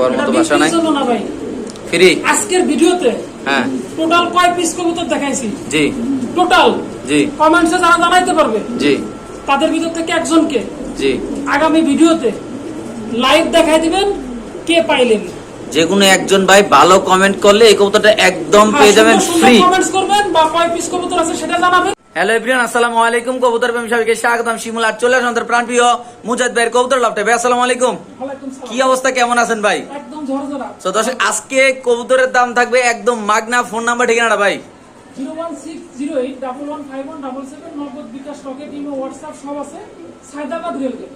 কোয়ার মতো বাসা নাই। ফ্রি? আজকের ভিডিওতে হ্যাঁ। টোটাল কয় পিস কবুতর দেখাইছি? জি। টোটাল? জি। কমেন্টসে যারা জানাইতে পারবে জি। তাদের ভিতর থেকে একজনকে জি। আগামী ভিডিওতে লাইভ দেখাই দিবেন কে পাইলেন? যে কোনো একজন ভাই ভালো কমেন্ট করলে এই কবুতরটা একদম পেয়ে যাবেন ফ্রি কমেন্টস করবেন বা কয় পিস কবুতর আছে সেটা জানাবেন। হ্যালো এভরিওয়ান আসসালামু আলাইকুম। কবুতর প্রেমী সবাইকে স্বাগতম। শিমুল আর চলে আসুন আমাদের প্রাণপ্রিয় মুজাদ ভাইয়ের কবুতর লাভটা ভাই আসসালামু আলাইকুম। কি অবস্থা? কেমন আছেন ভাই? একদম ঝরঝরা। তো দর্শক আজকে কবুতরের দাম থাকবে একদম মাগনা ফোন নাম্বার ঠিকানাটা ভাই।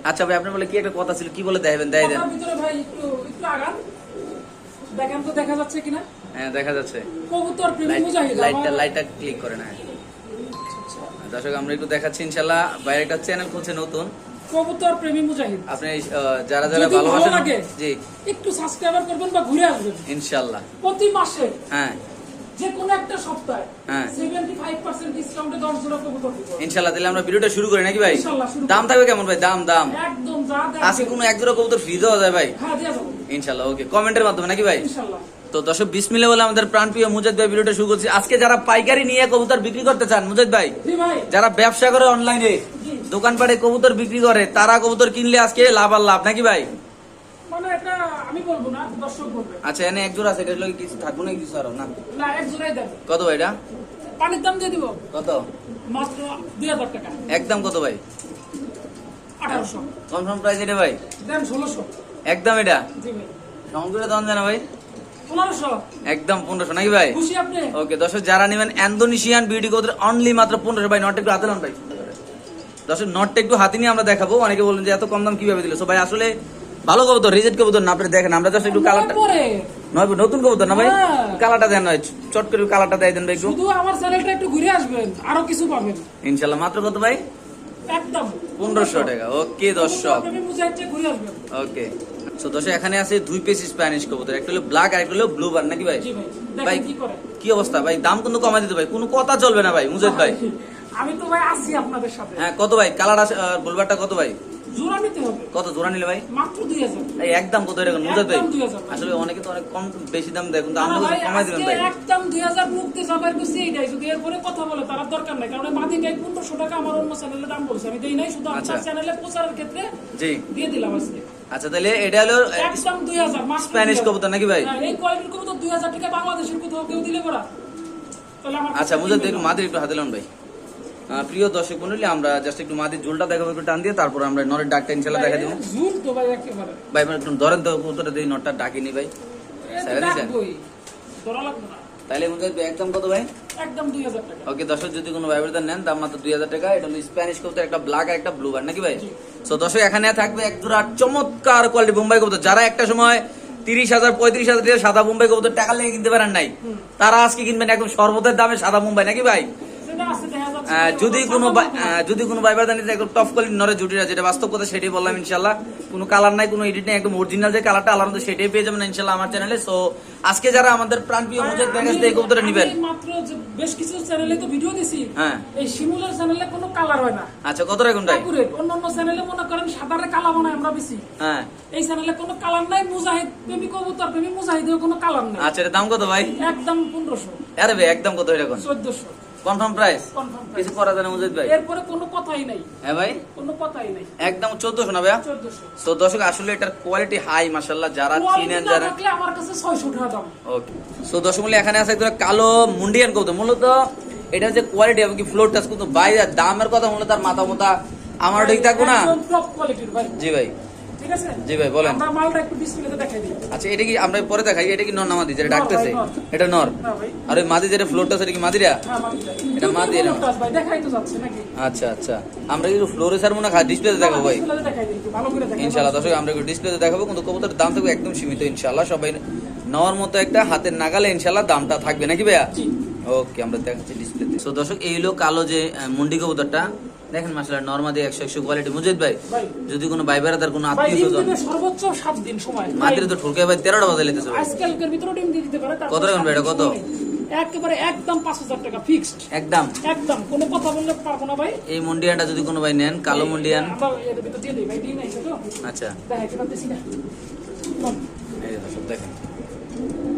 আচ্ছা ভাই আপনি বলে কি একটা কথা ছিল? কি বলে দেখাবেন দেয় দেন। ভিতরে ভাই একটু একটু আগান। দেখেন তো দেখা যাচ্ছে কিনা? হ্যাঁ দেখা যাচ্ছে। কবুতর প্রেমী মুজাহিদ লাইটটা লাইটটা ক্লিক করে না। দর্শক আমরা একটু দেখাচ্ছি ইনশাল্লাহ। বাইরে একটা চ্যানেল খুলছে নতুন। কবুতর প্রেমী মুজাহিদ। আপনি যারা যারা ভালোবাসেন জি। একটু সাবস্ক্রাইবার করবেন বা ঘুরে আসবেন। ইনশাল্লাহ। প্রতি মাসে হ্যাঁ। যে কোনো একটা সপ্তাহে হ্যাঁ। সেভেন্টি ফাইভ পার্সেন্ট ডিসকাউন্টে দশ জোড়া কবুতর দিব। ইনশাল্লাহ তাহলে আমরা ভিডিওটা শুরু করি নাকি ভাই? দাম থাকবে কেমন ভাই? দাম দাম। একদম যা আজকে দেখবেন কোনো এক জোড়া কবুতর ফ্রি দেওয়া যায় ভাই? হ্যাঁ দিয়ে যাব। ইনশাল্লাহ ওকে কমেন্টের মাধ্যমে নাকি ভাই? ইনশাল্লাহ। তো দর্শক বিসমিল্লাহ বলে আমাদের প্রাণপ্রিয় মুজাদ ভাই ভিডিওটা শুরু করছি। আজকে যারা পাইকারি নিয়ে কবুতর বিক্রি করতে চান মুজাদ ভাই যারা ব্যবসা করে অনলাইনে দোকানপাটে কবুতর বিক্রি করে তারা কবুতর কিনলে আজকে লাভ আর লাভ নাকি ভাই? মানে আচ্ছা এনে এক জোড়া আছে এটা কিছু থাকব না কিছু আরও? না। কত ভাই এটা? পানির দাম দিয়ে দিব। কত? মাত্র টাকা। একদম কত ভাই? কনফার্ম প্রাইস এটা ভাই? একদম এটা? জি ভাই। সংযোগে দাম জানা ভাই? একদম পনেরোশো নাকি ভাই? ওকে দর্শক যারা নেবেন অ্যান্ডোনেশিয়ান বিউটি কবুতর অনলি মাত্র পনেরোশো ভাই নটটা একটু হাতে নেন ভাই। দর্শক নটটা একটু হাতে নিয়ে আমরা দেখাবো। অনেকে বলুন যে এত কম দাম কীভাবে দিল? সো ভাই আসলে ভালো কবুতর রিজেক্ট কবুতর না আপনি দেখেন আমরা জাস্ট একটু কালারটা নয় নতুন কবুতর না ভাই? হ্যাঁ। কালারটা দেন নয় চট করে কালারটা দেয় দেন ভাই শুধু আমার চ্যানেলটা একটু ঘুরে আসবেন আরও কিছু পাবেন। ইনশাল্লাহ মাত্র কত ভাই? একদম। পনেরোশো টাকা। ওকে দর্শক। আপনি মুজাহিদটা ঘুরে আসবেন। ওকে সো দশে এখানে আছে দুই পিস স্প্যানিশ কবুতর। একটা হলো ব্ল্যাক আর একটা হলো ব্লু বার নাকি ভাই? ভাই কি অবস্থা? ভাই দাম কিন্তু কমাই দিতে ভাই কোনো কথা চলবে না ভাই মুজাদ ভাই। আমি তো ভাই আছি আপনাদের সাথে। হ্যাঁ কত ভাই? কালার আছে ব্লুবারটা কত ভাই? জোড়া নিতে হবে। কত জোড়া নিলে ভাই? মাত্র দুই হাজার। এই একদম কত এরকম? মুজাদ ভাই আসলে অনেকে তো অনেক কম বেশি দাম দেয় কিন্তু আমরা কমাই দিবেন ভাই একদম দুই হাজার মুক্তি জবাই করছি এইটাই যদি এরপরে কথা বলে তার দরকার নাই কারণ মাদি গাই পনেরোশো টাকা আমার অন্য চ্যানেলে দাম বলছে আমি দেই নাই শুধু আচ্ছা। চ্যানেলে প্রচারের ক্ষেত্রে জি। দিয়ে দিলাম আজকে। আচ্ছা তাহলে এটা হলো একদম স্প্যানিশ কবুতর নাকি ভাই? এই কোয়ালিটির কবুতর দুই হাজার টাকা বাংলাদেশের কোথাও কেউ দিলে আচ্ছা মুজাদ একটু একটু হাতে লন ভাই। প্রিয় দর্শক মন্ডলী আমরা জাস্ট একটু মাদির ঝোলটা দেখাবো একটু টান দিয়ে তারপর আমরা নরের ডাকটা ইনশাল্লাহ দেখা দেবো। ভাই একটু ধরেন তো কবুতরটা দিয়ে নটটা ডাকিনি ভাই। তাহলে একদম কত ভাই? একদম দুই হাজার টাকা। ওকে দর্শক যদি কোনো ভাইব্রেটার নেন দাম মাত্র দুই হাজার টাকা। এটা হলো স্প্যানিশ কবুতর একটা ব্ল্যাক আর একটা ব্লু বার নাকি ভাই? জি। সো দর্শক এখানে থাকবে এক জোড়া চমৎকার কোয়ালিটি বোম্বাই কবুতর। যারা একটা সময় তিরিশ হাজার পঁয়ত্রিশ হাজার সাদা বোম্বাই কবুতর টাকা লেগে কিনতে পারেন নাই তারা আজকে কিনবেন একদম সর্বতের দামে সাদা মুম্বাই নাকি ভাই? যদি কোনো যদি কোনো ভাইবার জানি একদম টপ কোয়ালিটি নরে জুটিরা যেটা বাস্তব কথা সেটাই বললাম ইনশাল্লাহ। কোনো কালার নাই কোনো এডিট নেই একদম অরিজিনাল যে কালারটা আলাদা মতো সেটাই পেয়ে যাবেন ইনশাল্লাহ আমার চ্যানেলে সো আজকে যারা আমাদের প্রাণপ্রিয় মুজাদ ভাইয়ের কাছ থেকে এই কবুতরটা নিবেন। মাত্র বেশ কিছু চ্যানেলে তো ভিডিও দিছি। হ্যাঁ। এই শিমুলের চ্যানেলে কোনো কালার হয় না। আচ্ছা কত রাখুন ভাই। অন্য অন্য চ্যানেলে মনে করেন সাদারে কালা বানায় আমরা বেশি। হ্যাঁ। এই চ্যানেলে কোনো কালার নাই মুজাহিদ প্রেমী কবুতর প্রেমী মুজাহিদের কোনো কালার নাই। আচ্ছা এর দাম কত ভাই? একদম পনেরোশো। আরে ভাই একদম কত এরকম? চোদ্দশো। কনফার্ম প্রাইস কিছু করা যায় না মুজাদ ভাই? এরপরে কোনো কথাই নাই। হ্যাঁ ভাই? কোনো কথাই নাই। একদম চোদ্দশো না ভাইয়া? চোদ্দশো। তো দর্শক আসলে এটার কোয়ালিটি হাই মাসাল্লাহ যারা চিনেন যারা আমার কাছে ছয়শো টাকা দাম। ওকে সো দর্শক মূল্য এখানে আছে একটা কালো মুন্ডিয়ান কবুতর। মূলত এটা যে কোয়ালিটি এবং কি ফ্লোর টাচ কিন্তু বাইরে দামের কথা মূলত তার মাথা মোতা আমার ঠিক থাকব না? ভাই। জি ভাই। ঠিক আছে? জি ভাই, বলেন। আমরা মালটা একটু ডিসপ্লেতে দেখাই দিই। আচ্ছা এটা কি আমরা পরে দেখাই? এটা কি নর না মাদি যেটা ডাকতেছে? এটা নর? আর ওই মাদি যেটা ফ্লোর টাচ কি মাদিরা? হ্যাঁ এটা মাদি এরকম। ভাই দেখাই তো যাচ্ছে নাকি? আচ্ছা আচ্ছা। আমরা কিন্তু ফ্লোরে সার ডিসপ্লেতে দেখাবো ভাই? একটু আমরা ডিসপ্লেতে দেখাবো কিন্তু কবুতরের দাম থাকবে একদম সীমিত ইনশাল্লাহ সবাই নেওয়ার মতো একটা হাতের নাগালে ইনশাল্লাহ দামটা থাকবে নাকি ভাইয়া? ওকে আমরা দেখাচ্ছি ডিসপ্লেতে তো দর্শক এই হলো কালো যে মুন্ডি কবুতরটা দেখেন মাসাল্লাহ নর্মাদি একশো একশো কোয়ালিটি মুজিদ ভাই যদি কোনো ভাই বেড়াদার কোনো আত্মীয় স্বজন সর্বোচ্চ সাত দিন সময়। তো ঠুলকে ভাই তেরোটা বাজে লেতেছে আজকালকার ভিতরে ডিম দিয়ে দিতে পারে কত সাত ভাই কত? একেবারে একদম পাঁচ হাজার টাকা ফিক্সড একদম। একদম কোনো কথা বললে পারব না ভাই। এই মুন্ডিয়ানটা যদি কোনো ভাই নেন কালো মুন্ডিয়ান। আচ্ছা। দেখেন।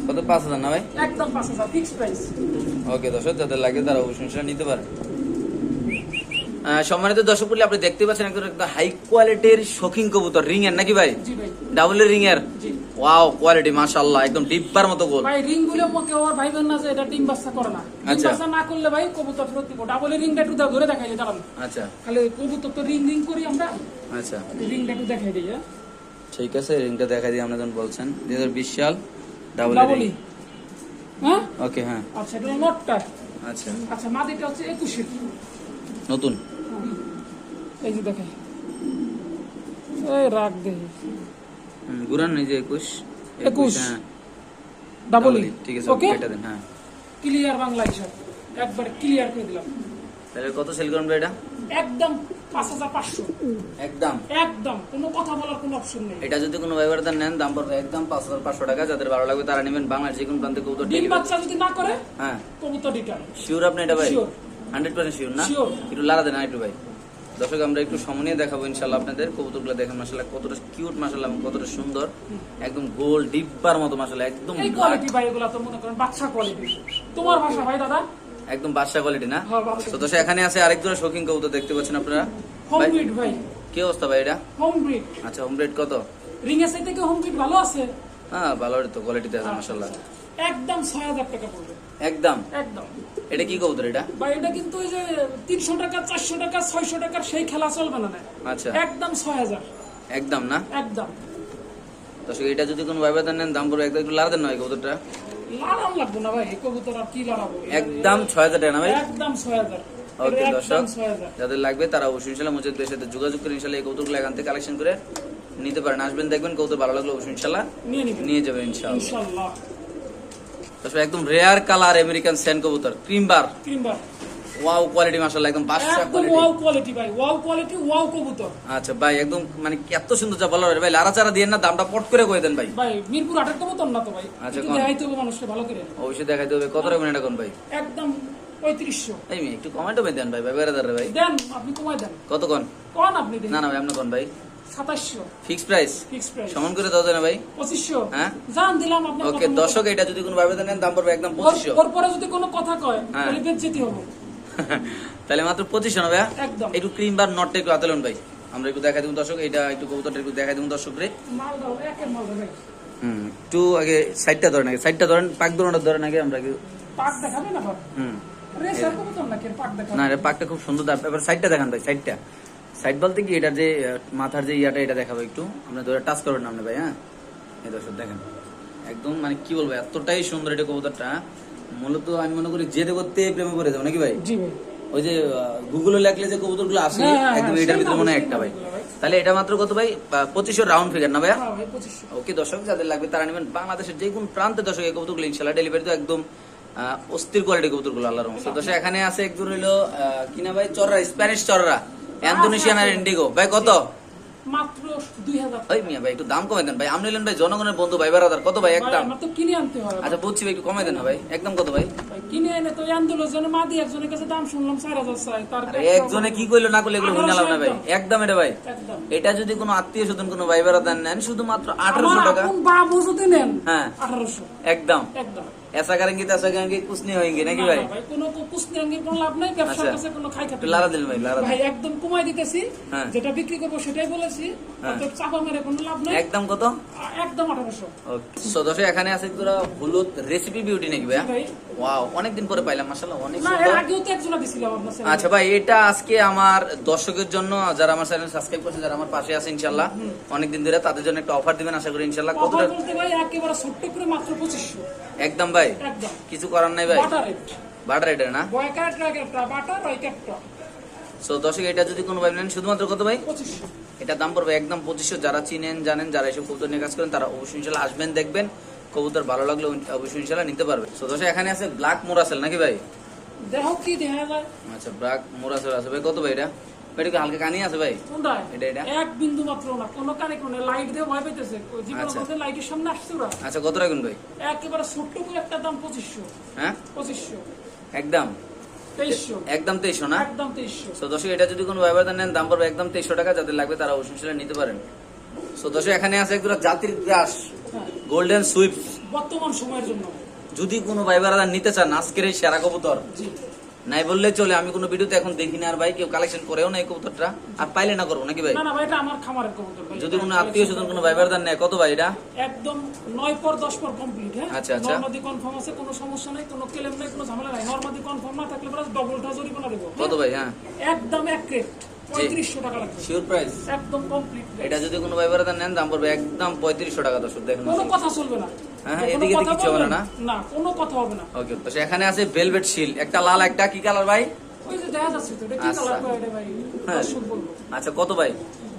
কত? পাঁচ হাজার না ভাই? একদম পাঁচ হাজার ফিক্স প্রাইস ওকে দর্শক যাদের লাগে তারা অবশ্যই নিতে পারে। সম্মানিত দর্শক বলে আপনি দেখতে পাচ্ছেন একদম একদম হাই কোয়ালিটির শৌখিন কবুতর রিং এর নাকি ভাই? ডাবল রিং এর ওয়াও কোয়ালিটি মাশাআল্লাহ একদম ডিব্বার মতো গোল। ভাই রিংগুলো কেউ আর ভাইবেন না যে এটা ডিম বাচ্চা করে না। আচ্ছা। বাচ্চা না করলে ভাই কবুতর ফেরত দিব। ডাবল রিংটা একটু ধরে দেখাই দাঁড়ান। আচ্ছা। খালি কবুতর তো রিং রিং করি আমরা। আচ্ছা। রিংটা একটু দেখাই দিই হ্যাঁ। ঠিক আছে রিংটা দেখাই দিই আপনারা যখন বলছেন। দুই হাজার বিশ সাল ডাবল ডাবলই হ্যাঁ? ওকে হ্যাঁ। আচ্ছা এটা নটটা। আচ্ছা। আচ্ছা মাদিটা হচ্ছে একুশের। নতুন। এই যে দেখাই এই রাগ দেখি ঘুরান এই যে একুশ। একুশ। হ্যাঁ। ডাবলই ডাবলই, ঠিক আছে ওকে এটা দেন হ্যাঁ। ক্লিয়ার বাংলা হিসাব। একবার ক্লিয়ার করে দিলাম। তাহলে কত সেল ভাই এটা একদম পাঁচ হাজার পাঁচশো। একদম? একদম। কোনো কথা বলার কোনো অপশন নেই। এটা যদি কোনো ব্যবহার নেন দাম পড়বে একদম পাঁচ হাজার পাঁচশো টাকা। যাদের ভালো লাগবে তারা নেবেন বাংলাদেশ যে কোনো প্রান্তে কবুতর ডিম বাচ্চা যদি না করে হ্যাঁ। কবুতর রিটার্ন শিওর আপনি এটা ভাই? হান্ড্রেড পার্সেন্ট শিওর না? Sure. একটু লাড়া দেন একটু ভাই। দর্শক আমরা একটু সময় দেখাবো ইনশাল্লাহ আপনাদের। কবুতরগুলো দেখেন মাসাল্লাহ কতটা কিউট মাসাল্লাহ এবং কতটা সুন্দর। একদম গোল ডিব্বার মতো মাসাল্লাহ একদম কোয়ালিটি ভাই এগুলা তো মনে করেন বাচ্চা কোয়ালিটি তোমার ভাষা ভাই দাদা? একদম বাদশা কোয়ালিটি না? হ্যাঁ, তো দর্শক এখানে আছে আরেক জোড়া শৌখিন কবুতর দেখতে পাচ্ছেন আপনারা। হোম ভাই ব্রিড ভাই। কি অবস্থা ভাই এটা? হোম ব্রিড আচ্ছা হোম কত? রিং এর সাইড থেকে হোম ব্রিড ভালো আছে? হ্যাঁ ভালো তো কোয়ালিটিতে আছে মাসাল্লাহ একদম ছয় হাজার টাকা পড়বে। একদম। একদম। এটা কি কবুতর এটা? ভাই এটা কিন্তু ওই যে তিনশো টাকা চারশো টাকা ছয়শো টাকার সেই খেলা চলবে না। আচ্ছা। একদম ছয় হাজার। একদম না? একদম। দর্শক এটা যদি কোনো ভাইবাদার নেন দাম পড়বে একদম একটু লাড়া দেন না ভাই কবুতরটা। লাড়ান লাগবে না ভাই কবুতর আর কি লাড়াবো একদম ছয় হাজার টাকা না ভাই? একদম ছয় হাজার। ওকে এটা দর্শক যাদের লাগবে তারা অবশ্যই ইনশাল্লাহ মুজাদ্দের সাথে যোগাযোগ করে ইনশাল্লাহ এই কৌতুকগুলো এখান থেকে কালেকশন করে নিতে পারেন। আসবেন দেখবেন কৌতুক ভালো লাগল অবশ্যই ইনশাল্লাহ নিয়ে নিয়ে যাবেন ইনশাল্লাহ। তারপর একদম রেয়ার কালার আমেরিকান স্যান্ড কবুতর cream bar cream bar wow quality মাশাআল্লাহ একদম বাদশা কোয়ালিটি ওয়াও কোয়ালিটি ভাই। ওয়াও কোয়ালিটি ওয়াও কবুতর। আচ্ছা ভাই একদম মানে এত সুন্দর যা বলার ভাই লারা চারা দিয়ে না দামটা পট করে কয়ে দেন ভাই। ভাই মিরপুর আটের কবুতর না তো ভাই? আচ্ছা? দেখাইতে হবে মানুষকে ভালো করে? অবশ্যই দেখাইতে হবে। কত রাখবেন এটা কোন ভাই? একদম পঁয়ত্রিশশো। এই মেয়ে, একটু কমেন্টও ভাই দেন ভাই ভাই বেড়ে দাঁড়ে ভাই। দেন আপনি কমাই দেন। কত কোন? কোন আপনি দিন? না না ভাই আপনার কোন ভাই? ফিক্স প্রাইস ফিক্স সমান করে দাও না ভাই। হ্যাঁ? জান দিলাম আপনার ওকে কথা দর্শক এটা যদি কোনো ভাবে নেন দাম পড়বে একদম ওর- পঁচিশশো। ওর পরে যদি কোনো কথা কয় হ্যাঁ। তাহলে হব। তাহলে মাত্র পঁচিশশো না ভাইয়া? একদম। একটু ক্রিম বার নটটা একটু আতলন ভাই। আমরা একটু দেখাই দেবো দর্শক এটা একটু কবুতরটা একটু দেখাই দেবো দর্শক রে। মাল দাও একের মাল দাও ভাই হুম একটু আগে সাইডটা ধরেন আগে। সাইডটা ধরেন পাক ধরনটা ধরেন আগে আমরা আগে পাক না ভাই? কবুতর নাকি? পাক না পাকটা খুব সুন্দর দাম। এবার সাইডটা দেখান ভাই সাইডটা সাইড বলতে কি এটার যে মাথার যে ইয়াটা এটা দেখাবো একটু। আপনি ধরে টাচ করবেন না আপনি ভাই হ্যাঁ? এই দর্শক দেখেন। একদম মানে কি বলব এতটাই সুন্দর এটা কবুতরটা। মূলত আমি মনে করি যে করতে প্রেমে করে যাব নাকি ভাই? ওই যে গুগলে লাগলে যে কবুতরগুলো আসে হ্যাঁ, হ্যাঁ, একদম হ্যাঁ, এটার ভিতরে মনে হয় একটা ভাই। তাহলে এটা মাত্র কত ভাই? পঁচিশশো রাউন্ড ফিগার না ভাইয়া? ভাই ওকে দর্শক যাদের লাগবে তারা নেবেন। বাংলাদেশের যে কোনো প্রান্তে দর্শক এই কবুতরগুলো ইনশাল্লাহ ডেলিভারি তো একদম অস্থির কোয়ালিটি কবুতরগুলো আল্লাহর রহমতে। দর্শক এখানে আছে একজন হইল কিনা ভাই? চররা স্প্যানিশ চররা। ইন্দোনেশিয়ান আর ইন্ডিগো। ভাই কত? মাত্র দুই হাজার ওই মিয়া ভাই একটু দাম দেন। ভাই আপনি নিলেন ভাই জনগণের বন্ধু ভাই বারাদার। কত ভাই ভাই একদম? আমার তো কিনে আনতে হয়। আচ্ছা বুঝছি ভাই একটু দেন না ভাই। একদম কত ভাই? কিনে এনে তো আন্দোলন জনে একজনের কাছে দাম শুনলাম চার হাজার চাই। তার একজনে কি করল না করল এগুলো বুঝে না ভাই। একদম। এটা ভাই। একদম। এটা যদি কোনো আত্মীয় স্বজন কোনো ভাই বারাদার নেন শুধুমাত্র আমার আঠারোশো টাকা। আপন বাবু যদি নেন হ্যাঁ। একদম। ऐसा करेंगे तो ऐसा करेंगे कुछ नहीं होएंगे নাকি ভাই ভাই কোনো কুছ নেঙ্গে কোনো লাভ নাই ব্যবসার কাছে কোনো খাই খাতে লারা দিল ভাই লারা ভাই একদম কমাই দিতেছি যেটা বিক্রি করব সেটাই বলেছি অতএব চাপা মেরে কোনো লাভ নাই একদম কত একদম 1800 ওকে সো দফে এখানে আছে তোরা হলুদ রেসিপি বিউটি নাকি ভাই। ওয়াও অনেকদিন পরে পাইলাম মাশাআল্লাহ অনেক সুন্দর। আচ্ছা ভাই এটা আজকে আমার দর্শকের জন্য যারা আমার চ্যানেল সাবস্ক্রাইব করছে যারা আমার পাশে আছে ইনশাআল্লাহ ধরে তাদের জন্য একটা অফার দিবেন আশা করি ইনশাআল্লাহ। কথা ভাই একেবারে ছোট্ট করে মাত্র পঁচিশশো। একদম ভাই কিছু করার নাই ভাই। বাটার রেট বাটার এটা না? বাটার সো দর্শক এটা যদি কোনো ভাই নেন শুধুমাত্র কত ভাই? এটা দাম পড়বে একদম পঁচিশশো। যারা চিনেন জানেন যারা এসব কবুতর নিয়ে কাজ করেন তারা অবশ্যই আসবেন দেখবেন। কবুতর ভালো লাগলে অবশ্যই ইনশাল্লাহ নিতে পারবে। তো দর্শক এখানে আছে ব্ল্যাক মোরাসেল নাকি ভাই? দেহ কি দেখা যায় আচ্ছা ব্ল্যাক মোরাসেল আছে। ভাই কত ভাই এটা? এটা কি হালকা কানি আছে ভাই? কোনটা এটা, এটা? এক বিন্দু মাত্র না কোনো কানে কোনো লাইট দিয়ে ভয় পেতেছে জীবনের আচ্ছা। মধ্যে লাইটের সামনে আসছে ওরা। আচ্ছা কত রাখুন ভাই? একেবারে ছোট্ট করে একটা দাম পঁচিশশো। হ্যাঁ? পঁচিশশো। একদম। তেইশশো। একদম তেইশশো না? একদম তেইশশো। তো দর্শক এটা যদি কোনো ব্যবহার নেন দাম পড়বে একদম তেইশশো টাকা। যাদের লাগবে তারা অবশ্যই নিতে পারেন। সো দর্শক এখানে আছে একদম জাতির গ্রাস। হ্যাঁ। গোল্ডেন সুইপ বর্তমান সময়ের জন্য। যদি কোনো ভাই বারাদা নিতে চান আজকের এই সেরা কবুতর। নাই বললে চলে আমি কোনো ভিডিওতে এখন দেখি না আর ভাই কেউ কালেকশন করেও না এই কবুতরটা। আর পাইলে না করব নাকি ভাই? না না ভাই এটা আমার খামারের কবুতর ভাই। যদি কোনো আত্মীয় স্বজন কোনো ভাই বারাদার নেয় কত ভাই এটা? একদম নয় পর দশ পর কমপ্লিট হ্যাঁ? আচ্ছা, আচ্ছা। নর্মাদি কনফার্ম আছে কোনো সমস্যা নাই কোনো ক্লেম নাই কোনো ঝামেলা নাই। নর্মাদি কনফার্ম না থাকলে পরে ডবলটা জরিমানা দেবো কত ভাই হ্যাঁ? একদম এক ক্রেট পঁয়ত্রিশশো টাকা লাগবে। শিওর প্রাইস একদম কমপ্লিট এটা যদি কোনো ভাই বারাদার নেন দাম পড়বে একদম পঁয়ত্রিশশো টাকা দর্শক দেখেন কোনো কথা চলবে না। হ্যাঁ, এদিকে কিচ্ছু হবে না, না? কোনো কথা হবে না। ওকে তো এখানে আছে ভেলভেট শিল একটা লাল একটা কি কালার ভাই? ওই যে দেখা যাচ্ছে তো এটা কি আচ্ছা। কালার করে এটা ভাই হ্যাঁ। দর্শক বলব আচ্ছা কত ভাই?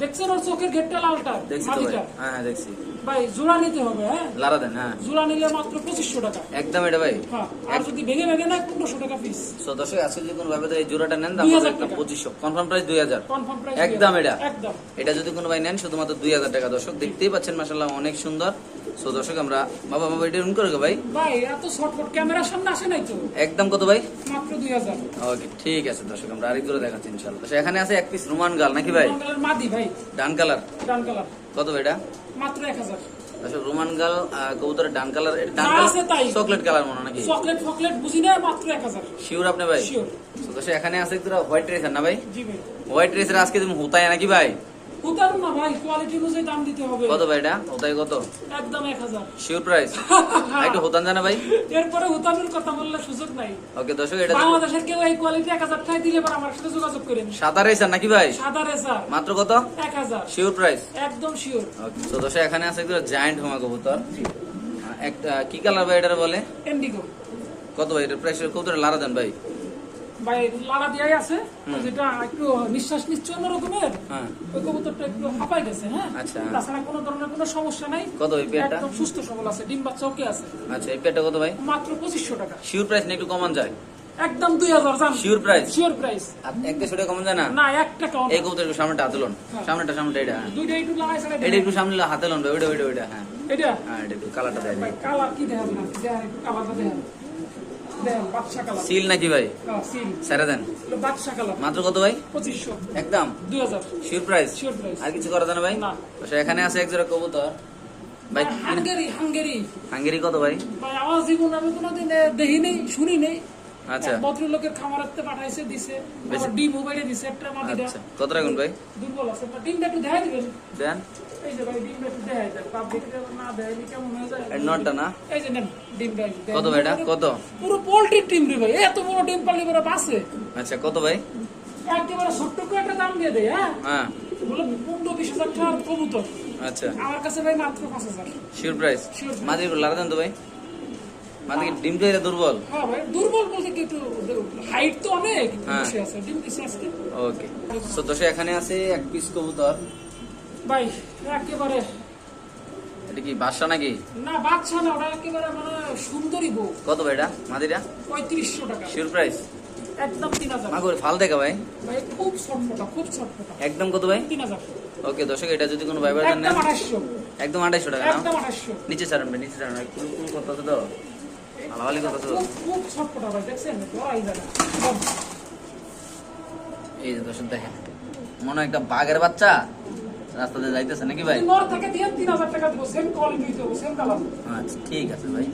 দেখছেন ওর চোখের ঘেরটা লালটা? দেখছি তো ভাই। হ্যাঁ হ্যাঁ দেখছি। ভাই জোড়া নিতে হবে হ্যাঁ? লারা দেন হ্যাঁ। জোড়া নিলে মাত্র পঁচিশশো টাকা। একদম এটা ভাই। হ্যাঁ আর যদি ভেঙে ভেঙে নেয় পনেরোশো টাকা পিস দর্শক আজকে যদি কোনো ভাবে এই জোড়াটা নেন দাম 2000 একদম পঁচিশশো। কনফার্ম প্রাইস দুই হাজার। কনফার্ম প্রাইস একদম এটা? একদম। এটা যদি কোনো ভাই নেন শুধুমাত্র দুই হাজার টাকা দর্শক। দেখতেই পাচ্ছেন মাসাল্লাহ অনেক সুন্দর। সো দর্শক আমরা বাবা বাবা এটা রুম করে গো ভাই। ভাই এত শর্টকট ক্যামেরার সামনে আসে নাই তো। একদম কত ভাই? মাত্র দুই হাজার। ওকে ঠিক আছে দর্শক আমরা আরেক জোড়া দেখাচ্ছি ইনশাল্লাহ দর্শক, এখানে আছে এক পিস রোমান গাল নাকি ভাই? কালার মাদি ভাই। ডান কালার ডান কালার কত ভাই এটা? মাত্র এক হাজার। দর্শক রোমান গাল কবুতরের dun colour dun. Colour chocolate colour মনে নাকি? চকলেট ফকলেট বুঝি না মাত্র এক হাজার। শিওর আপনি ভাই? শিওর দর্শক এখানে আছে একটু হোয়াইট রেসার না ভাই? জি ভাই। হোয়াইট রেসার আজকে তুমি হোতায় নাকি ভাই? উতার না ভাই কোয়ালিটি অনুযায়ী দাম দিতে হবে। কত ভাই এটা? হোতায় কত? একদম এক হাজার। শিওর প্রাইস একটু হোতান জানা ভাই। এরপরে হুতামের কথা বললে সুযোগ নাই। ওকে দর্শক এটা বাংলাদেশের কেউ এই কোয়ালিটি এক হাজার দিলে এবার আমার সাথে যোগাযোগ করেন সাদা রেসার নাকি ভাই? সাদা রেসার মাত্র কত? শিওর প্রাইস একদম শিওর ওকে তো দর্শক এখানে আছে একটু জায়ান্ট হোমা কবুতর। একটা কি কালার ভাই এটার বলে? কত ভাই? এটার প্রাইস কবুতর লারা দেন ভাই। ভাই লাড়া দিয়াই আছে। যেটা একটু নিঃশ্বাস নিচ্ছে অন্যরকমের হ্যাঁ ওই কবুতরটা একটু হাঁপাই গেছে হ্যাঁ? আচ্ছা। তাছাড়া কোনো ধরনের কোনো সমস্যা নাই। কত ওই পেয়ারটা একদম সুস্থ সবল আছে ডিম বাচ্চা ওকে আছে। আচ্ছা এই পেয়ারটা কত ভাই? মাত্র পঁচিশশো টাকা। শিওর প্রাইস না একটু কমান যায়? একদম দুই হাজার জান। শিওর প্রাইস শিওর প্রাইস এক দেড়শো টাকা কমান যায় না? না এক টাকা এই কবুতর একটু সামনেটা হাতে লোন। সামনেটা সামনেটা এটা হ্যাঁ। দুইটা একটু লাগাই এটা একটু সামনে হাতে লোন ভাই ওইটা ওইটা ওইটা হ্যাঁ। এটা হ্যাঁ এটা একটু কালারটা দেয়। কালার কি দেখাবেন না? দেখেন একটু কালারটা কালার সিল নাকি ভাই? হ্যাঁ, দেন। মাত্র কত ভাই? একদম? শিওর প্রাইস আর কিছু করা যায় না। ভাই আচ্ছা এখানে আছে এক জোড়া কবুতর। ভাই হাঙ্গেরি হাঙ্গেরি। হাঙ্গেরি কত ভাই? ভাই আমার জীবন আমি কোনোদিন দেখি নেই শুনি নেই আচ্ছা ভদ্রলোকের খামারাতে পাঠাইছে দিছে। আবার ডিম মোবাইলে দিছে একটা মাটিটা কত রাখুন ভাই? দুর্বল আছে ডিমটা একটু দেখাই দিবেন। দেন। এই যে ভাই ডিমটা একটু দেখাই দেন পাবলিকটা না দেখাইলে কেমন হয়ে যায় নটটা না এই যে ডিমটা কত ভাই এটা কত পুরো পোল্ট্রির ডিম রে ভাই এত বড় ডিম পারলে বাসে আচ্ছা কত ভাই একেবারে ছোট্ট করে একটা দাম দিয়ে দেয় হ্যাঁ হ্যাঁ বলে পনেরো বিশ হাজার টাকার কবুতর আচ্ছা আমার কাছে ভাই মাত্র পাঁচ হাজার শিওর প্রাইস দেন তো ভাই ডিম দুর্বল হ্যাঁ ভাই দুর্বল বলতে কি একটু হাইট তো অনেক হ্যাঁ। আছে ডিম দিছে আজকে ওকে তো দশে এখানে আছে এক পিস কবুতর ভাই একেবারে এটা কি বাসা নাকি? না বাচ্চা না ওটা একেবারে মানে সুন্দরী বউ। কত ভাই এটা? মাদিরা? পঁয়ত্রিশশো টাকা। শিওর প্রাইস একদম তিন হাজার। মা করে ফাল দেখা ভাই। ভাই খুব ছটফটা খুব ছটফটা একদম কত ভাই? তিন হাজার। ওকে দর্শক এটা যদি কোনো ভাই ভাই একদম আঠাশশো। একদম আড়াইশো টাকা একদম আঠাশশো। নিচে ছাড়েন ভাই নিচে ছাড়েন। ভাই কুল কুল করতে আছে তো। ভালো কথা তো। খুব ছটফটা ভাই দেখছেন? লড়াই জায়গা এই যে দর্শক দেখেন। মনে হয় একটা বাঘের বাচ্চা? রাস্তাতে যাইতেছে নাকি ভাই? নর থেকে দিয়ে তিন হাজার টাকা দেবো সেম কোয়ালিটি দেবো সেম কালার আচ্ছা ঠিক আছে ভাই।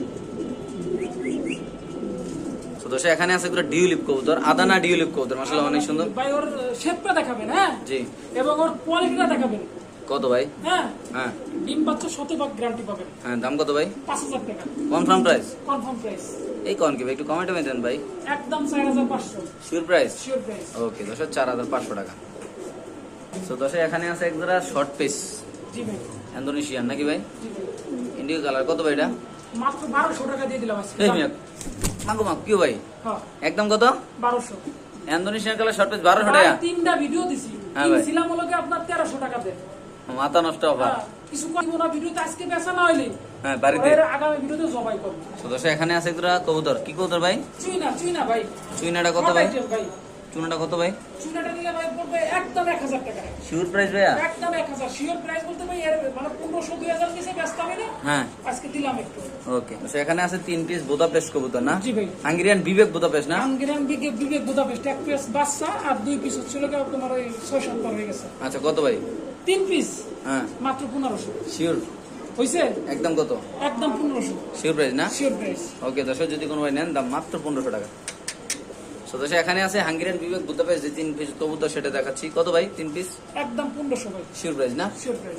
তো দর্শক এখানে আছে পুরো ডিউলিপ কবুতর আদানা ডিউলিপ কবুতর মাসাল্লাহ অনেক সুন্দর। ভাই ওর শেপটা দেখাবেন হ্যাঁ? জি। এবং ওর কোয়ালিটিটা দেখাবেন। কত ভাই? হ্যাঁ। হ্যাঁ। ডিম বাচ্চা শতভাগ গ্যারান্টি পাবেন। হ্যাঁ দাম কত ভাই? হাজার টাকা। কনফার্ম প্রাইস কনফার্ম প্রাইস এই কন কি ভাই একটু দেন ভাই। একদম চার হাজার sure price sure price okay দর্শক চার হাজার পাঁচশো টাকা। তো এখানে আছে এক জোড়া শর্ট পিস ইন্দোনেশিয়ান নাকি ভাই? ইন্ডিয়া কালার কত ভাই এটা? মাত্র বারোশো টাকা দিয়ে দিলাম আজকে। এই মিয়া মাগো মাগ কিউ ভাই? হ্যাঁ একদম কত? বারোশো। ইন্দোনেশিয়ান কালার শর্ট পিস টাকা। তিনটা ভিডিও দিছি। হ্যাঁ কিনছিলাম হলোকে আপনার তেরোশো টাকা দেন মাথা নষ্ট হ্যাঁ, কিছু করব না ভিডিওতে আজকে বেচা না হইলে। হ্যাঁ বাড়িতে। আগামী ভিডিওতে জবাই করব। তো দর্শক এখানে আছে কবুতর। কি কবুতর ভাই? চুইনা চুইনা ভাই। চুইনাটা কত ভাই। চুনাটা কত ভাই? চুইনাটা নিলে ভাই পড়বে একদম এক হাজার টাকা। শিওর প্রাইস ভাইয়া? একদম এক হাজার। শিওর প্রাইস বলতে ভাই এর মানে পনেরোশো দুই হাজার পিসে ব্যস্ত আমি না। হ্যাঁ। আজকে দিলাম একটু। ওকে তো এখানে আছে তিন পিস বোদাপেস্ট কবুতর না? জি ভাই। হাঙ্গেরিয়ান বিবেক বোদাপেস্ট না? আঙ্গিরাম বিকে বিবেক বুদাপেস্ট এক পিস বাচ্চা আর দুই পিস হচ্ছিল কি তোমার ওই ছয় সাত বার হয়ে গেছে। আচ্ছা কত ভাই? তিন পিস হ্যাঁ। মাত্র পনেরোশো। শিওর হয়েছে একদম কত? একদম পনেরোশো। শিওর প্রাইস না? শিওর প্রাইস ওকে দর্শক যদি কোনো ভাই নেন দাম মাত্র পনেরোশো টাকা। দর্শক এখানে আছে হাঙ্গেরিয়ান বিবেক বুদাপেস্ট যে তিন পিস কবুতর সেটা দেখাচ্ছি। কত ভাই? তিন পিস একদম পনেরোশো ভাই। শিওর প্রাইস না?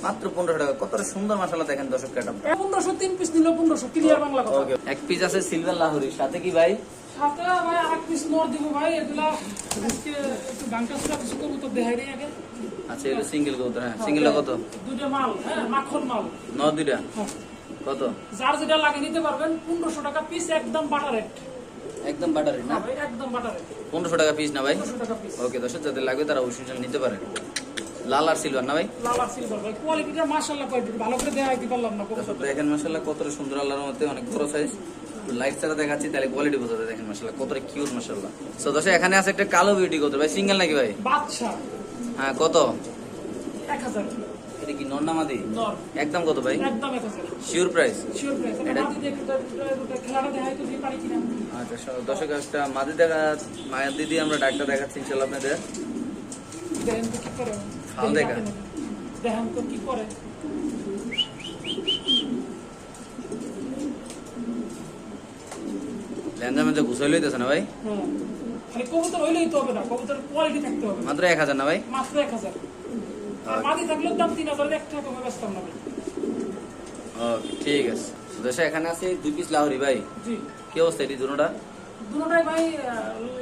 মাত্র পনেরোশো টাকা। কতটা সুন্দর মশলা দেখেন দর্শক কাটাম পনেরোশো তিন পিস নিল পনেরোশো। ক্লিয়ার বাংলা কথা। ওকে এক পিস আছে সিলভার লাহোরি সাথে কি ভাই? সাথে ভাই আরেক পিস নর দিব ভাই। এগুলা আজকে একটু গানটা সুরা কিছু করব তো দেখাই নেই আগে। আচ্ছা এটা সিঙ্গেল কবুতর হ্যাঁ। সিঙ্গেলটা কত? দুইটা মাল হ্যাঁ মাখন মাল। ন দুইটা? হ্যাঁ। কত? যার যেটা লাগে নিতে পারবেন। পনেরোশো টাকা পিস একদম বাটার রেট একদম বাটারি না? হ্যাঁ, একদম বাটারি। 1500 টাকা পিস না ভাই? ওকে দর্শক যাদের লাগবে তারা অবশ্যই নিতে পারেন লাল আর সিলভার না ভাই? লাল আর সিলভার ভাই কোয়ালিটিটা মাশাআল্লাহ কোয়ালিটি ভালো করে দেয়া দিতে পারলাম না দেখেন মাশাআল্লাহ কতটা সুন্দর আল্লাহর মধ্যে অনেক বড় সাইজ লাইট ছাড়া দেখাচ্ছি তাহলে কোয়ালিটি বোঝা যায় দেখেন মাশাআল্লাহ কতটা কিউট মাশাআল্লাহ। সো দর্শক এখানে আছে একটা কালো বিউটি কত ভাই? সিঙ্গেল নাকি ভাই? বাচ্চা হ্যাঁ কত? 1000 কি নর না মাদি? একদম কত ভাই? শিওর প্রাইস শিওর প্রাইস এটা আচ্ছা, দেখা মায়ের দিদি আমরা ডাক্তার দেখাচ্ছি ইনশাআল্লাহ আপনাদের। দেখেন তো কি করে। না ভাই? খালি মাত্র এক হাজার না ভাই? মাত্র এক হাজার। ঠিক আছে। তো এখানে আছে দুই পিস লাহরি ভাই। কি অবস্থা এটি দুটোটা দুটোটাই ভাই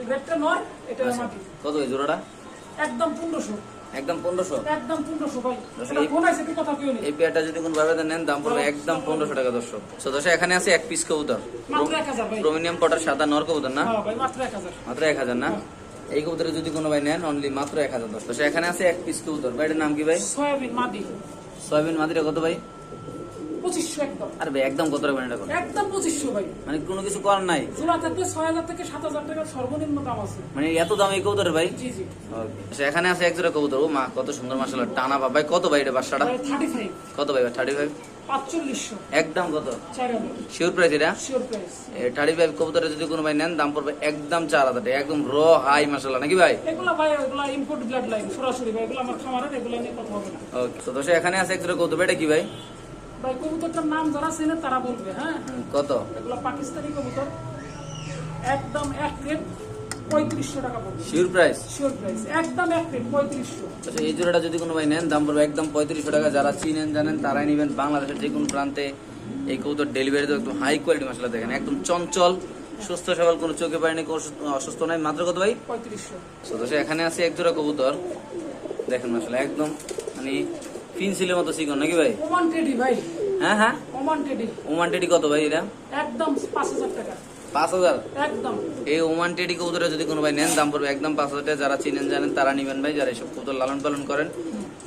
রেটটা নয় এটা আচ্ছা। কত জোড়াটা? একদম পনেরোশো। একদম পনেরোশো? একদম পনেরোশো ভাই। এই- পেয়ারটা যদি কোন ভাবে নেন দাম পড়বে একদম পনেরোশো। টাকা দর্শক। তো এখানে আছে এক পিস কবুতর। প্রোমিনিয়াম পটার সাদা নর কবুতর না? হ্যাঁ মাত্র এক হাজার। মাত্র এক হাজার না? এই কবুতরে যদি কোনো ভাই নেন অনলি মাত্র এক হাজার দশ। দর্শক এখানে আছে এক পিস কবুতর। ভাই এটার নাম কি ভাই? সয়াবিন মাটি সয়াবিন মাদিরা কত ভাই? পঁচিশশো একদম। আর ভাই একদম কত রাখবেন এটা একদম পঁচিশশো ভাই। মানে কোনো কিছু করার নাই? জোড়া থাকবে ছয় হাজার থেকে সাত হাজার টাকার সর্বনিম্ন দাম আছে। মানে এত দাম এই কবুতরের ভাই? জি জি। আচ্ছা, এখানে আছে এক জোড়া কবুতর। ও মা কত সুন্দর মাসাল্লাহ টানা ভাই কত ভাই এটা বাসাটা থার্টি ফাইভ কত ভাই থার্টি ফাইভ একদম কত? শিওর প্রাইস এটা? থার্টি ফাইভ কবুতরে যদি কোনো ভাই নেন দাম পড়বে একদম চার হাজার টাকা। একদম র হাই মাসাল্লাহ নাকি ভাই? এগুলা ভাই এগুলা ইম্পোর্ট ব্লাড লাইন সরাসরি ভাই এগুলো আমার খামারের এগুলো নিয়ে কথা হবে না। ওকে তো দর্শক এখানে আছে এক জোড়া কবুতর এটা কি ভাই? ভাই কবুতরটার নাম যারা চেনে তারা বলবে হ্যাঁ? কত? এগুলো পাকিস্তানি কবুতর একদম এক রেট পঁয়ত্রিশশো টাকা পড়বে শিওর প্রাইস শিওর প্রাইস একদম এক রেট পঁয়ত্রিশশো। আচ্ছা এই জোড়াটা যদি কোনো ভাই নেন দাম পড়বে একদম পঁয়ত্রিশশো টাকা। যারা চিনেন জানেন তারাই নেবেন বাংলাদেশের যে কোনো প্রান্তে। এই কবুতর ডেলিভারি তো একদম হাই কোয়ালিটি মশলা দেখেন একদম চঞ্চল সুস্থ সবল কোনো চোখে পায়নি অসুস্থ- অসুস্থ নাই। মাত্র কত ভাই? পঁয়ত্রিশশো। তো এখানে আছে এক জোড়া কবুতর। দেখেন মশলা একদম মানে ফিনসিলের মতো চিকন নাকি ভাই? ওমান টেডি ভাই। হ্যাঁ হ্যাঁ। ওমান টেডি ওমান টেডি কত ভাই এটা? একদম পাঁচ হাজার টাকা। পাঁচ হাজার? একদম। এই ওমান টেডি কবুতরে যদি কোনো ভাই নেন দাম পড়বে একদম পাঁচ হাজার টাকা। যারা চিনেন জানেন তারা নিবেন ভাই। যারা কবুতর লালন পালন করেন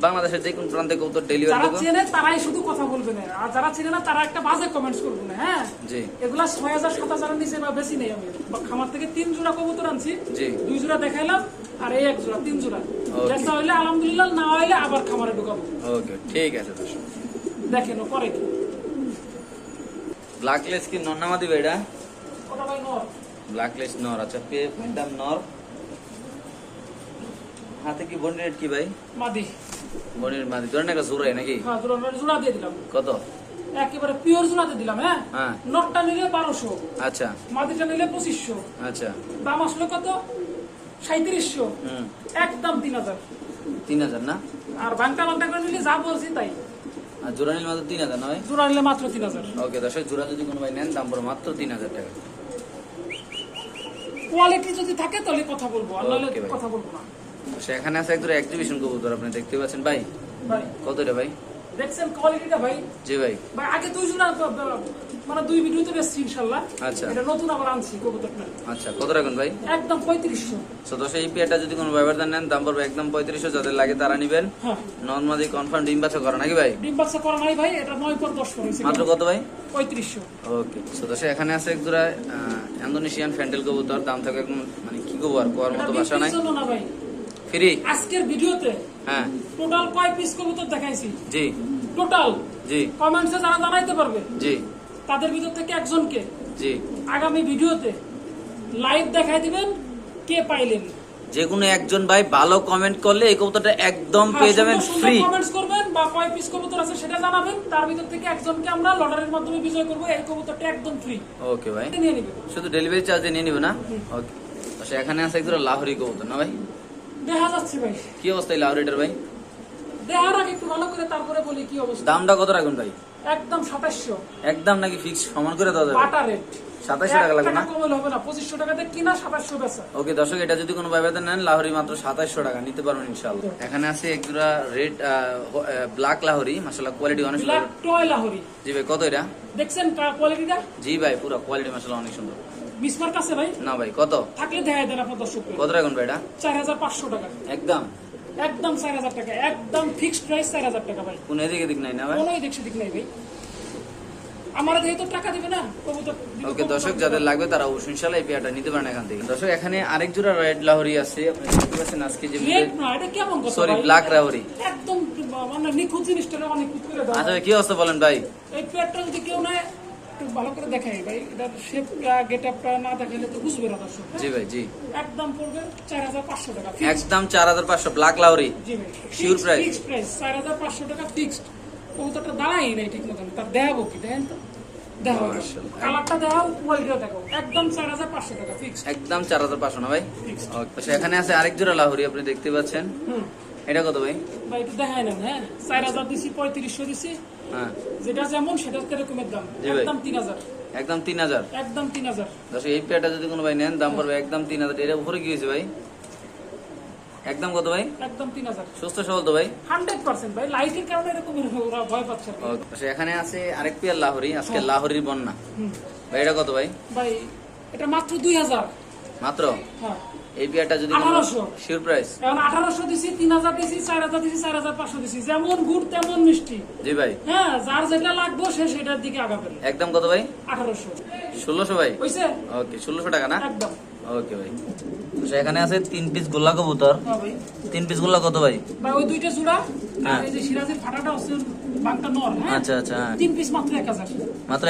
বাংলাদেশের যে কোনো প্রান্তে কবুতর ডেলিভারি দেবো। চেনে তারাই শুধু কথা বলবে না। আর যারা চেনে না তারা একটা বাজে কমেন্টস করবে না হ্যাঁ? জি। এগুলা ছয় হাজার সাত হাজারের নিচে বা বেশি নেই আমি। খামার থেকে তিন জোড়া কবুতর আনছি। জি। দুই জোড়া দেখাইলাম আর এই এক জোড়া তিন জোড়া। Okay. হইলে আলহামদুলিল্লাহ না হইলে আবার খামারে ঢুকাবো। ওকে ঠিক আছে দর্শক। দেখেন ও করে কি। ব্ল্যাকলেস কি নর নামা ভাই নর আচ্ছা পে ম্যাডাম নর হাতে কি কি ভাই? মাদি। মাদি। ধরেন একটা জোড়াই নাকি? হ্যাঁ জোড়া জোড়া দিয়ে দিলাম। কত? একেবারে পিওর দিলাম হ্যাঁ? হ্যাঁ। নটটা নিলে বারোশো। আচ্ছা। মাদিটা নিলে পঁচিশশো। আচ্ছা। দাম আসলো কত? সাঁত্রিশশো একদম তিন হাজার। তিন হাজার না? আর বাংটা বাংটা করে নিলে যা বলছি তাই। আর জোড়া নিলে মাত্র তিন হাজার না ভাই? জোড়া নিলে মাত্র তিন হাজার। ওকে দর্শক জোড়া যদি কোনো ভাই নেন দাম পড়ে মাত্র তিন হাজার টাকা। কোয়ালিটি যদি থাকে তাহলে কথা বলব। আর নাহলে। কথা বলব না। সেখানে আছে একদম এক্সিবিশন কবুতর আপনি দেখতে পাচ্ছেন। ভাই ভাই। কত রে ভাই? দেখছেন কোয়ালিটিটা ভাই। জি ভাই। ভাই আগে দুই জোড়া মানে দুই ভিডিওতে বেশছি ইনশাল্লাহ। আচ্ছা। এটা নতুন আবার আনছি কবুতরটা। আচ্ছা কত রাখুন ভাই? একদম পঁয়ত্রিশশো। তো দর্শক এই পেয়ারটা যদি কোনো ব্যবহার নেন দাম পড়বে একদম পঁয়ত্রিশশো যাদের লাগে তারা নিবেন। হ্যাঁ। নর্মালি কনফার্ম ডিম বাচ্চা করা নাকি ভাই? ডিম বাচ্চা করা নাই ভাই এটা নয় পর দশ পর মাত্র কত ভাই? পঁয়ত্রিশশো। ওকে তো দর্শক এখানে আছে এক জোড়া ইন্দোনেশিয়ান ফ্যান্ডেল কবুতর। দাম থাকে একদম মানে কি কবু আর কোয়ার মতো বাসা নাই। ফ্রি আজকের ভিডিওতে হ্যাঁ। টোটাল কয় পিস কবুতর দেখাইছি? জি। টোটাল জি। কমেন্টসে যারা জানাইতে পারবে জি। তাদের ভিতর থেকে একজনকে জি। আগামী ভিডিওতে লাইভ দেখাই দিবেন কে পাইলেন? যে কোনো একজন ভাই ভালো কমেন্ট করলে এই কবুতরটা একদম পেয়ে যাবেন ফ্রি কমেন্টস করবেন বা কয় পিস কবুতর আছে সেটা জানাবেন তার ভিতর থেকে একজনকে আমরা লটারির মাধ্যমে বিজয় করব এই কবুতরটা একদম ফ্রি ওকে ভাই। নিয়ে নেবেন। শুধু ডেলিভারি চার্জ নিয়ে নিবে না? ওকে আচ্ছা এখানে আছে একজন লাহোরি কবুতর না ভাই? দেখা যাচ্ছে ভাই। কি অবস্থা এই লাহোরিটার ভাই? দেখার আগে একটু ভালো করে তারপরে বলি কি অবস্থা। দামটা কত রাখুন ভাই? একদম সাতাশশো। একদম নাকি ফিক্স সমান করে দেওয়া যাবে? বাটা রেট টাকা লাগবে না? কমল হবে না পঁচিশশো টাকাতে কিনা সাতাশশো বেচা। ওকে দর্শক এটা যদি কোনো ভাইবাতে নেন লাহোরি মাত্র টাকা নিতে পারবেন এখানে আছে একজোড়া রেড ব্ল্যাক লাহোরি মাসাল্লাহ কোয়ালিটি অনেক ব্ল্যাক সুন্দর। টয় লাহরি। জি ভাই কত এটা? দেখছেন কোয়ালিটিটা জি ভাই পুরো কোয়ালিটি মাসাল্লাহ অনেক সুন্দর। বিসমার্ক আছে ভাই? না ভাই কত? থাকলে দেখাই দেন আপনার দর্শক কত রাখুন ভাই এটা? চার হাজার পাঁচশো টাকা। একদম। একদম চার হাজার টাকা একদম ফিক্সড প্রাইস চার হাজার টাকা ভাই। কোন এদিকে দিক নাই না ভাই? কোনো দিক সেদিক নেই ভাই। আমার যেহেতু টাকা দিবে না কবুতর দিবে ওকে দর্শক যাদের লাগবে তারা অবশ্যই ইনশাল্লাহ এই নিতে পারেন এখান থেকে। দর্শক এখানে আরেক জোড়া রেড লাহোরি আছে। আপনি দেখতে পাচ্ছেন আজকে যে রেড না এটা কেমন কথা সরি? ব্ল্যাক লাহোরি। একদম মানে নিখুঁত জিনিসটা অনেক নিখুঁত করে আচ্ছা কি অবস্থা বলেন ভাই এই পেয়ারটা যদি কেউ নেয় একটু ভালো করে দেখাই ভাই। এটার শেপটা গেট আপটা না দেখাইলে তো বুঝবে না দর্শক হ্যাঁ? জি ভাই জি। একদম পড়বে চার হাজার পাঁচশো টাকা fixed। একদম চার হাজার পাঁচশো ব্ল্যাক লাহোরি জি ভাই Sure price? ফিক্সড প্রাইস চার হাজার পাঁচশো টাকা ফিক্সড কবুতরটা দাঁড়াই নাই ঠিক মতন তার দেখাবো কি দেখেন তো? একদম চার হাজার পাঁচশো না ভাই. আচ্ছা, এখানে আছে আরেক জোড়া লাহোরি আপনি দেখতে পাচ্ছেন। হুম। এটা কত ভাই? ভাই দেখাই নেন হ্যাঁ? চার হাজার দিছি পঁয়ত্রিশশো দিছি। হ্যাঁ। যেটা যেমন সেটা এরকমের দাম। একদম তিন হাজার। একদম তিন হাজার। একদম তিন হাজার। দর্শক এই পেয়ারটা যদি কোনো ভাই নেন দাম পড়বে একদম তিন হাজার। এর উপরে কি হয়েছে ভাই? একদম কত ভাই? একদম তিন হাজার। সুস্থ সবল তো ভাই? হান্ড্রেড পার্সেন্ট ভাই। লাইটের কারণে এরকম ওরা ভয় পাচ্ছে এখানে আছে আরেক পেয়ার লাহোরি আজকে লাহোরির বন্যা। ভাই এটা কত ভাই? ভাই এটা মাত্র দুই হাজার। মাত্র? হ্যাঁ। এই পেয়ারটা যদি শিওর প্রাইস এখন আঠারোশো দিছি তিন হাজার দিছি চার হাজার দিছি চার হাজার পাঁচশো দিছি। যেমন গুড় তেমন মিষ্টি। জি ভাই। হ্যাঁ যার যেটা লাগবে সে সেটার দিকে আগাবেন একদম কত ভাই? আঠারোশো। ষোলোশো ভাই? হয়েছে ওকে ষোলোশো টাকা না? একদম। ওকে ভাই। এখানে আছে তিন পিস গোল্লা কবুতর। হ্যাঁ তিন পিস গোল্লা কত ভাই? ভাই ওই দুইটা চূড়া আর হ্যাঁ। এই যে সিরাজের ফাটাটা বাংটা নর হ্যাঁ? আচ্ছা আচ্ছা। তিন পিস মাত্র এক হাজার। মাত্র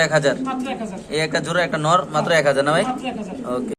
মাত্র এই একটা জোড়া একটা নর মাত্র এক হাজার না ভাই? মাত্র ওকে।